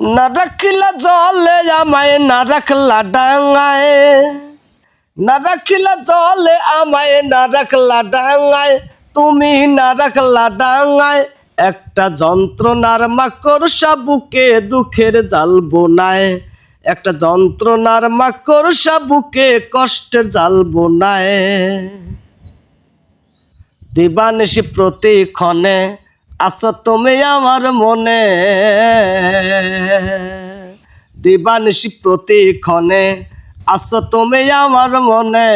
না রাখিলা জলে আমায়, না রাখলা ডাঙায়। না রাখিলা জলে আমায়, না ডাঙায়। তুমি না রাখলা ডাঙায়। একটা যন্ত্রণার মাকড় সাবুকে দুঃখের জাল বোনায়। একটা যন্ত্রণার মাকড় সাবুকে কষ্টের জাল বোনায়। দিবানিসি প্রতিক্ষণে আসো তুমি আমার মনে। দিবানিসি প্রতিক্ষণে আসো তুমি আমার মনে।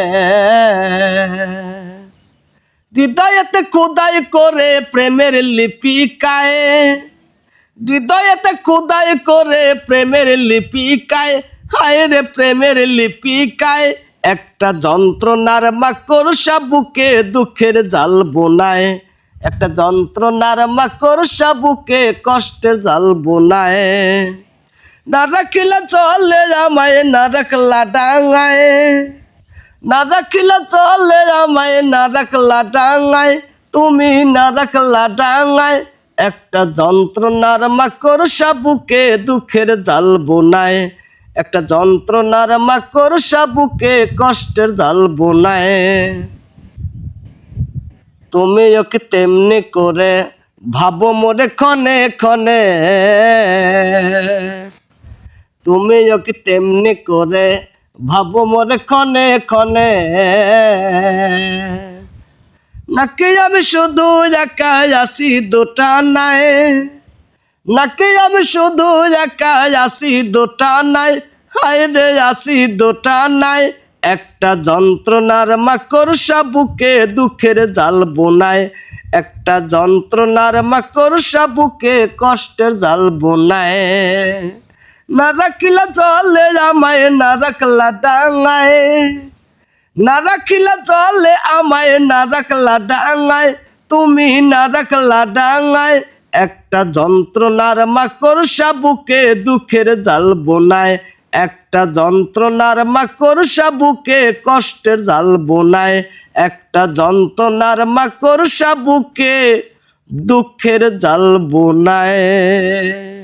হৃদয়তে খোদাই করে প্রেমের লিপিকায় হৃদয়তে খোদাই করে প্রেমের লিপিকায় হায় রে প্রেমের লিপিকায় একটা যন্ত্রণার মাকড় সাবুকে দুঃখের জাল বোনায়। একটা যন্ত্র যন্ত্রণার মাকড় সাবুকে কষ্টের জাল বোনায়। না রাখিলা চলে আমায়, না রাখলা ডাঙায়। না রাখিলা চলে আমায়, না রাখলা ডাঙায়। তুমি না রাখলা ডাঙায়। একটা যন্ত্রণার মাকড় সাবুকে দুঃখের জাল বোনায়। একটা যন্ত্র যন্ত্রণার মাকড় সাবুকে কষ্টের জাল বোনায়। তুমি ওকে তেমনি করে ভাবো মোরে ক্ষণে ক্ষণে। তুমি ওকে তেমনি করে ভাবো মোরে ক্ষণে ক্ষণে। নাকি আমি শুধু একা আসি দুটা নাই? নাকি আমি শুধু একা আসি দুটা নাই? হায় রে আসি দুটা নাই। একটা যন্ত্রণার মাকড় সাবুকে দুঃখের জাল বোনায়। একটা যন্ত্রণার মাকড় সাবুকে কষ্টের জাল বোনায়। না রাখিলা চলে আমায়, না রাখলা ডাঙায়। না রাখিলা চলে আমায়, না রাখলা ডাঙায়। তুমি না রাখলা ডাঙায়। একটা যন্ত্রণার মাকড় সাবুকে দুঃখের জাল বোনায়। একটা যন্ত্রণার মাকড় সাবুকে কষ্টের জাল বোনায় একটা যন্ত্রণার মাকড় সাবুকে দুঃখের জাল বোনায়।